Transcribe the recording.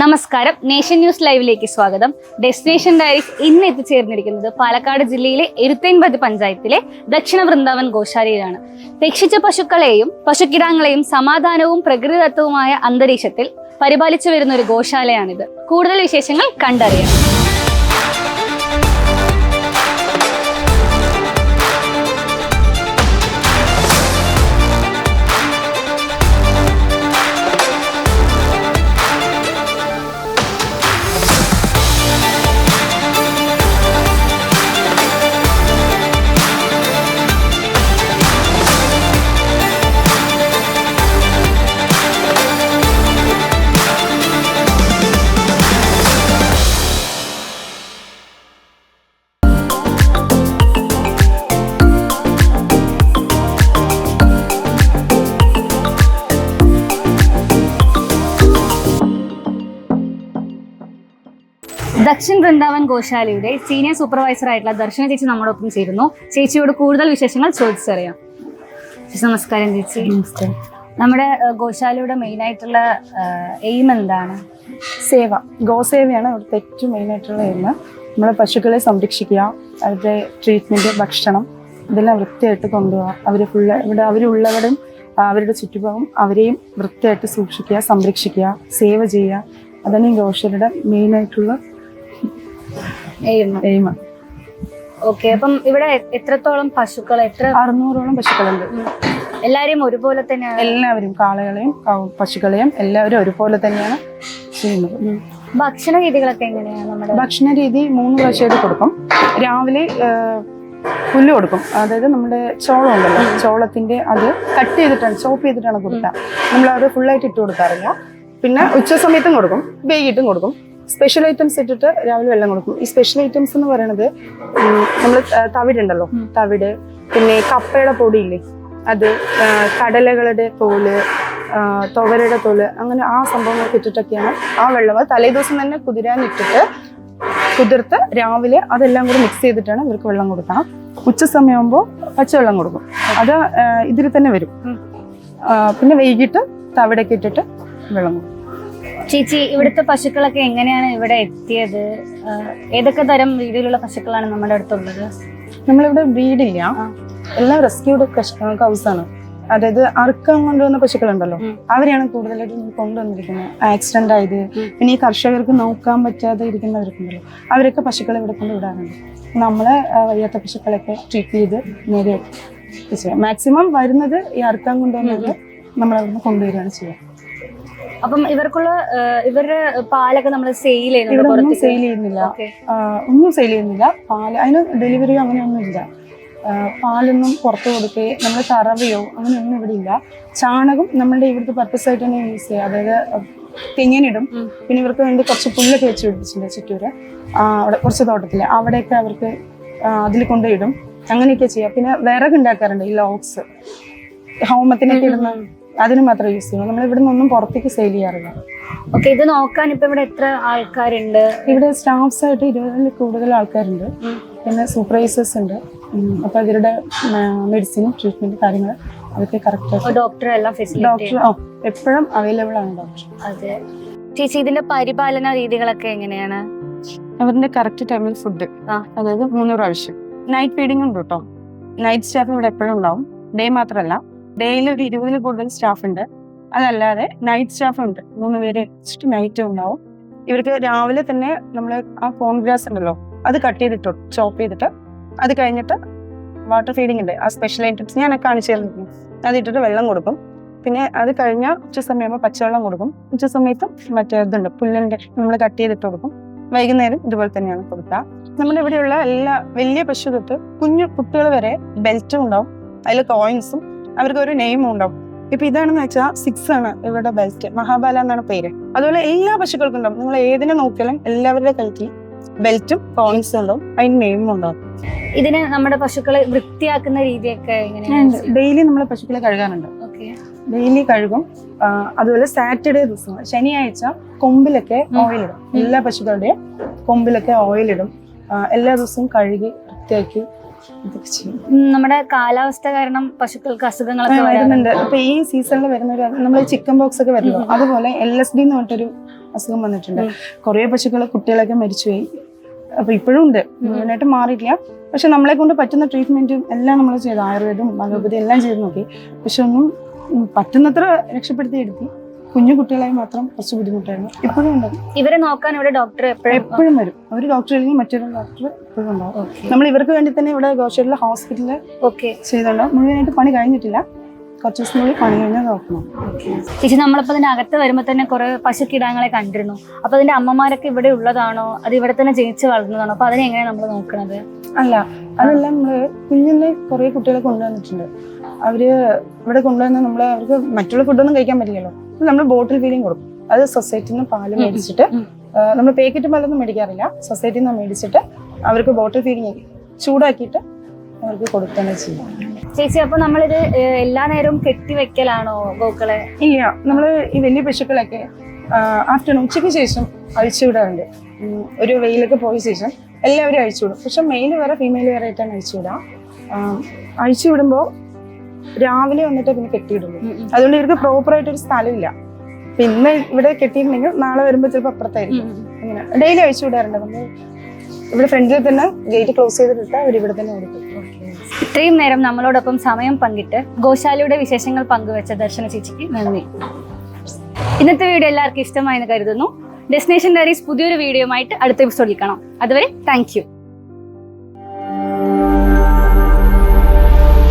നമസ്കാരം. Nation news ലൈവിലേക്ക് സ്വാഗതം. ഡെസ്റ്റിനേഷൻ ഡയറി ഇന്ന് എത്തിച്ചേർന്നിരിക്കുന്നത് പാലക്കാട് ജില്ലയിലെ എരുത്തേൻപതി പഞ്ചായത്തിലെ ദക്ഷിണ വൃന്ദാവൻ ഗോശാലയിലാണ്. രക്ഷിച്ച പശുക്കളെയും പശുക്കിടാങ്ങളെയും സമാധാനവും പ്രകൃതിദത്തവുമായ അന്തരീക്ഷത്തിൽ പരിപാലിച്ചു വരുന്ന ഒരു ഗോശാലയാണിത്. കൂടുതൽ വിശേഷങ്ങൾ കണ്ടറിയാം. ദക്ഷിൺ വൃന്ദാവൻ ഗോശാലയുടെ സീനിയർ സൂപ്പർവൈസർ ആയിട്ടുള്ള ദർശന ചേച്ചി നമ്മോടൊപ്പം ചേരുന്നു. ചേച്ചിയോട് കൂടുതൽ വിശേഷങ്ങൾ ചോദിച്ചറിയാം. ചേച്ചി നമസ്കാരം ചേച്ചി. നമസ്കാരം. നമ്മുടെ ഗോശാലയുടെ മെയിൻ ആയിട്ടുള്ള എയിം എന്താണ്? സേവ. ഗോസേവയാണ് ഇവിടുത്തെ ഏറ്റവും മെയിൻ ആയിട്ടുള്ള എയിം നമ്മളെ പശുക്കളെ സംരക്ഷിക്കുക അവരുടെ ട്രീറ്റ്മെന്റ് ഭക്ഷണം ഇതെല്ലാം വൃത്തിയായിട്ട് കൊണ്ടുപോകുക അവർ ഫുള്ള് ഇവിടെ അവരുള്ളവരും അവരുടെ ചുറ്റുപാടും അവരെയും വൃത്തിയായിട്ട് സൂക്ഷിക്കുക സംരക്ഷിക്കുക സേവ ചെയ്യുക. അതാണ് ഈ ഗോശാലയുടെ മെയിൻ എയിം ഓക്കെ അപ്പം ഇവിടെ എത്രത്തോളം പശുക്കൾ എത്ര അറുന്നൂറോളം പശുക്കളുണ്ട്. എല്ലാരെയും ഒരുപോലെ തന്നെയാണ്? എല്ലാവരും കാളകളെയും പശുക്കളെയും എല്ലാവരും ഒരുപോലെ തന്നെയാണ് ചെയ്യുന്നത്. ഭക്ഷണ രീതികളൊക്കെ എങ്ങനെയാണ് നമ്മുടെ ഭക്ഷണ രീതി മൂന്ന് പ്രാവശ്യമായിട്ട് കൊടുക്കും. രാവിലെ പുല്ല് കൊടുക്കും. അതായത് നമ്മുടെ ചോളം ഉണ്ടല്ലോ ചോളത്തിന്റെ അത് കട്ട് ചെയ്തിട്ടാണ് ചോപ്പ് ചെയ്തിട്ടാണ് കൊടുക്കുക. നമ്മൾ അത് ഫുള്ളായിട്ട് ഇട്ട് കൊടുക്കാറില്ല. പിന്നെ ഉച്ച സമയത്തും കൊടുക്കും വൈകിട്ടും കൊടുക്കും. സ്പെഷ്യൽ ഐറ്റംസ് ഇട്ടിട്ട് രാവിലെ വെള്ളം കൊടുക്കും. ഈ സ്പെഷ്യൽ ഐറ്റംസ് എന്ന് പറയുന്നത് നമ്മൾ തവിടുണ്ടല്ലോ. തവിട് പിന്നെ കപ്പയുടെ പൊടിയില്ലേ? അത് കടലകളുടെ തോൽ തുവരയുടെ തോൽ അങ്ങനെ ആ സംഭവങ്ങളൊക്കെ ഇട്ടിട്ടൊക്കെയാണ് ആ വെള്ളം അത് തലേദിവസം തന്നെ കുതിരാനിട്ടിട്ട് കുതിർത്ത് രാവിലെ അതെല്ലാം കൂടി മിക്സ് ചെയ്തിട്ടാണ് ഇവർക്ക് വെള്ളം കൊടുക്കണം. ഉച്ച സമയമാകുമ്പോൾ പച്ചവെള്ളം കൊടുക്കും. അത് ഇതിൽ തന്നെ വരും. പിന്നെ വൈകിട്ട് തവിടൊക്കെ ഇട്ടിട്ട് വെള്ളം കൊടുക്കും. ചേച്ചി ഇവിടുത്തെ പശുക്കളൊക്കെ എങ്ങനെയാണ് ഇവിടെ എത്തിയത്? ഏതൊക്കെ തരം രീതിയിലുള്ള പശുക്കളാണ് നമ്മുടെ അടുത്തുള്ളത്? നമ്മളിവിടെ ബ്രീഡില്ല എല്ലാം റെസ്ക്യൂഡ് കൗസാണ് അതായത് അറുക്കാൻ കൊണ്ടുവന്ന പശുക്കളുണ്ടല്ലോ. അവരെയാണ് കൂടുതലായിട്ട് കൊണ്ടുവന്നിരിക്കുന്നത്. ആക്സിഡന്റ് ആയത്. പിന്നെ ഈ കർഷകർക്ക് നോക്കാൻ പറ്റാതെ ഇരിക്കുന്നവർക്കുണ്ടല്ലോ. അവരൊക്കെ പശുക്കളെ ഇവിടെ കൊണ്ട് വിടാറുണ്ട്. നമ്മളെ വയ്യാത്ത പശുക്കളൊക്കെ ട്രീറ്റ് ചെയ്ത് നേരെ മാക്സിമം വരുന്നത് ഈ അറുക്കാൻ കൊണ്ടുവന്നത് നമ്മളവിടുന്ന് കൊണ്ടുവരികയാണ് ചെയ്യുക. അപ്പം ഇവർക്കുള്ള ഇവരുടെ പാലൊക്കെ നമ്മൾ സെയിൽ ചെയ്യുന്നുണ്ട് ഒന്നും സെയിൽ ചെയ്യുന്നില്ല. ഒന്നും സെയിൽ ചെയ്യുന്നില്ല. പാൽ അതിന് ഡെലിവറി അങ്ങനെയൊന്നും ഇല്ല. പാലൊന്നും പുറത്ത് കൊടുക്കേ നമ്മൾ കറവയോ അങ്ങനെയൊന്നും ഇവിടെ ഇല്ല. ചാണകം നമ്മളുടെ ഇവിടുത്തെ പർപ്പസ് ആയിട്ട് തന്നെ യൂസ് ചെയ്യുക അതായത് തെങ്ങിനിടും. പിന്നെ ഇവർക്ക് വേണ്ടി കുറച്ച് പുല്ലൊക്കെ വെച്ച് പിടിപ്പിച്ചിട്ടുണ്ട് ചുറ്റൂര്. അവിടെ കുറച്ച് തോട്ടത്തിൽ. അവിടെയൊക്കെ അവർക്ക് അതിൽ കൊണ്ടുപോയിടും അങ്ങനെയൊക്കെ ചെയ്യാം. പിന്നെ വിറക് ഉണ്ടാക്കാറുണ്ട് ഈ ലോക്സ് ഹോമത്തിനൊക്കെ ഇടുന്ന അതിന് മാത്രമേ യൂസ് ചെയ്യുള്ളൂ. നമ്മൾ ഇവിടെ നിന്നൊന്നും പുറത്തേക്ക് സെയിൽ ചെയ്യാറില്ല. ഓക്കെ ഇത് നോക്കാൻ ഇപ്പൊ ഇവിടെ എത്ര ആൾക്കാരുണ്ട്? ഇവിടെ സ്റ്റാഫ്സ് ആയിട്ട് ഇരുപതിൽ കൂടുതൽ ആൾക്കാരുണ്ട്. പിന്നെ സൂപ്പർവൈസേഴ്സ് ഉണ്ട്. അപ്പൊ അവരുടെ മെഡിസിനും ട്രീറ്റ്മെന്റ് കാര്യങ്ങൾ അതൊക്കെ കറക്റ്റ് ഡോക്ടർ എല്ലാം ഡോക്ടർ ആ എപ്പോഴും അവൈലബിൾ ആണ് ഡോക്ടർ അതെ. ചേച്ചി ഇതിന്റെ പരിപാലന രീതികളൊക്കെ എങ്ങനെയാണ്? അവരുടെ കറക്റ്റ് ടൈമിൽ ഫുഡ് അതായത് മൂന്ന് പ്രാവശ്യം. നൈറ്റ് ഫീഡിംഗ് ഉണ്ട് കേട്ടോ നൈറ്റ് സ്റ്റാഫ് ഇവിടെ എപ്പോഴും ഉണ്ടാവും. ഡേ മാത്രമല്ല ഡേയിൽ ഒരു ഇരുപതിൽ കൂടുതൽ സ്റ്റാഫ് ഉണ്ട്. അതല്ലാതെ നൈറ്റ് സ്റ്റാഫ് ഉണ്ട്. മൂന്ന് പേര് വെച്ചിട്ട് നൈറ്റ് ഉണ്ടാവും. ഇവർക്ക് രാവിലെ തന്നെ നമ്മൾ ആ ഫോൺ ഗ്രാസ് ഉണ്ടല്ലോ അത് കട്ട് ചെയ്തിട്ട് ചോപ്പ് ചെയ്തിട്ട് അത് കഴിഞ്ഞിട്ട് വാട്ടർ ഫീഡിംഗ് ഉണ്ട്. ആ സ്പെഷ്യൽ ഐറ്റംസ് ഞാൻ കാണിച്ചു തരുന്നു അത് ഇട്ടിട്ട് വെള്ളം കൊടുക്കും. പിന്നെ അത് കഴിഞ്ഞ ഉച്ച സമയമാകുമ്പോൾ പച്ചവെള്ളം കൊടുക്കും. ഉച്ച സമയത്ത് മറ്റേ ഇതുണ്ട് പുല്ലിന്റെ നമ്മൾ കട്ട് ചെയ്തിട്ട് കൊടുക്കും. വൈകുന്നേരം ഇതുപോലെ തന്നെയാണ് കൊടുക്കുക. നമ്മുടെ ഇവിടെയുള്ള എല്ലാ വലിയ പശു തൊട്ട് കുഞ്ഞു കുട്ടികൾ വരെ ബെൽറ്റും ഉണ്ടാവും. അതിൽ കോയിൻസും അവർക്ക് ഒരു നെയിം ഉണ്ടാവും. ഇപ്പൊ ഇതാണെന്ന് വെച്ചാൽ സിക്സ് ആണ് ഇവരുടെ ബെൽറ്റ് മഹാബാല എന്നാണ് പേര്. അതുപോലെ എല്ലാ പശുക്കൾക്കും ഉണ്ടാവും. നിങ്ങൾ ഏതിനെ നോക്കിയാലും എല്ലാവരുടെ കഴുത്തിൽ ബെൽറ്റും കോയിൻസും ഉണ്ടാവും. അതിന് നെയിമും ഉണ്ടാവും. ഇതിന് നമ്മുടെ പശുക്കളെ വൃത്തിയാക്കുന്ന രീതിയൊക്കെ ഡെയിലി നമ്മൾ പശുക്കളെ കഴുകാറുണ്ട്. ഡെയിലി കഴുകും. അതുപോലെ സാറ്റർഡേ ദിവസം ശനിയാഴ്ച കൊമ്പിലൊക്കെ. ഓയിൽ ഇടും. എല്ലാ പശുക്കളുടെയും കൊമ്പിലൊക്കെ ഓയിൽ ഇടും. എല്ലാ ദിവസവും കഴുകി വൃത്തിയാക്കി നമ്മുടെ കാലാവസ്ഥ കാരണം പശുക്കൾക്ക് അസുഖങ്ങളൊക്കെ വരുന്നുണ്ട്. അപ്പൊ ഈ സീസണിൽ വരുന്ന ഒരു നമ്മൾ ചിക്കൻ ബോക്സ് ഒക്കെ വരുന്നു അതുപോലെ എൽ എസ് ഡി എന്ന് പറഞ്ഞിട്ടൊരു അസുഖം വന്നിട്ടുണ്ട്. കുറെ പശുക്കളെ കുട്ടികളൊക്കെ മരിച്ചുപോയി. അപ്പൊ ഇപ്പോഴും ഉണ്ട്. മുഴുവനായിട്ട് മാറിയില്ല പക്ഷെ നമ്മളെ കൊണ്ട് പറ്റുന്ന ട്രീറ്റ്മെന്റും എല്ലാം നമ്മൾ ചെയ്തു. ആയുർവേദം അലോപ്പതി എല്ലാം ചെയ്ത് നോക്കി. പക്ഷെ ഒന്നും പറ്റുന്നത്ര രക്ഷപ്പെടുത്തി എടുത്തി. കുഞ്ഞു കുട്ടികളായി മാത്രം കുറച്ച് ബുദ്ധിമുട്ടായിരുന്നു. ഇപ്പോഴും ഉണ്ടാവും ഇവരെ നോക്കാൻ ഇവിടെ ഡോക്ടർ എപ്പോഴും എപ്പോഴും വരും. ഒരു ഡോക്ടർ അല്ലെങ്കിൽ മറ്റൊരു ഡോക്ടർ എപ്പോഴും ഉണ്ടാവും. നമ്മൾ ഇവർക്ക് വേണ്ടി തന്നെ ഇവിടെ ഗോഷയിലെ ഹോസ്പിറ്റലിൽ ഓക്കെ ചെയ്തുകൊണ്ട് മുഴുവനായിട്ട് പണി കഴിഞ്ഞിട്ടില്ല. കുറച്ച് ദിവസം കൂടി പണി കഴിഞ്ഞാൽ നോക്കണം. ചേച്ചി നമ്മളിപ്പോൾ അതിന്റെ അകത്ത് വരുമ്പോൾ തന്നെ കുറെ പശുക്കിടാങ്ങളെ കണ്ടിരുന്നു. അപ്പൊ അതിന്റെ അമ്മമാരൊക്കെ ഇവിടെ ഉള്ളതാണോ? അത് ഇവിടെ തന്നെ ജനിച്ചു വളർന്നതാണോ? അപ്പൊ അതിനെ എങ്ങനെയാണ് നമ്മൾ നോക്കണത്? അല്ല അതെല്ലാം നമ്മൾ കുഞ്ഞിന്ന് കുറെ കുട്ടികളെ കൊണ്ടുവന്നിട്ടുണ്ട്. അവർ ഇവിടെ കൊണ്ടുവന്ന നമ്മൾ അവർക്ക് മറ്റുള്ള ഫുഡൊന്നും കഴിക്കാൻ പറ്റില്ലല്ലോ. നമ്മൾ ബോട്ടിൽ ഫീലിംഗ് കൊടുക്കും. അത് സൊസൈറ്റിയിൽ നിന്ന് പാൽ മേടിച്ചിട്ട് നമ്മൾ പാക്കറ്റ് പാലൊന്നും മേടിക്കാറില്ല. സൊസൈറ്റിയിൽ നിന്ന് മേടിച്ചിട്ട് അവർക്ക് ബോട്ടിൽ ഫീലിംഗ് ചൂടാക്കിയിട്ട് അവർക്ക് കൊടുക്കുകയാണ് ചെയ്യുന്നത് ചേച്ചി അപ്പൊ നമ്മളിത് എല്ലാ നേരവും കെട്ടി വെക്കലാണോ ഗോക്കളെ? ഇല്ല. നമ്മൾ ഈ വലിയ പശുക്കളൊക്കെ ആഫ്റ്റർനൂൺ ഉച്ചയ്ക്ക് ശേഷം അഴിച്ചുവിടാറുണ്ട് ഒരു വെയിലൊക്കെ പോയ ശേഷം എല്ലാവരും അഴിച്ചുവിടും പക്ഷെ മെയിൽ വേറെ ഫീമെയിൽ വേറെ ആയിട്ടാണ് അഴിച്ചുവിടുക അഴിച്ചുവിടുമ്പോൾ രാവിലെ വന്നിട്ട് പിന്നെ കെട്ടിയിടുള്ളൂ അതുകൊണ്ട് ഇവർക്ക് പ്രോപ്പർ ആയിട്ട് ഒരു സ്ഥലമില്ല. പിന്നെ ഇവിടെ കെട്ടിയിട്ടുണ്ടെങ്കിൽ നാളെ വരുമ്പോൾ ചിലപ്പോൾ അപ്പുറത്തായിരിക്കും. അങ്ങനെ ഡെയിലി അഴിച്ചു വിടാറുണ്ട്. നമ്മൾ ഇവിടെ ഫ്രണ്ടിൽ തന്നെ ഗേറ്റ് ക്ലോസ് ചെയ്തിട്ട് അവർ ഇവിടെ തന്നെ കൊടുക്കും ഇത്രയും നേരം നമ്മളോടൊപ്പം സമയം പങ്കിട്ട് ഗോശാലയുടെ വിശേഷങ്ങൾ പങ്കുവെച്ച ദർശന ചേച്ചിക്ക് നന്ദി. ഇന്നത്തെ വീഡിയോ എല്ലാവർക്കും ഇഷ്ടമായെന്ന് കരുതുന്നു. ഡെസ്റ്റിനേഷൻ ഡയറീസ് പുതിയൊരു വീഡിയോയുമായിട്ട് അടുത്ത എപ്പിസോഡിൽ കാണാം. അതുവരെ താങ്ക്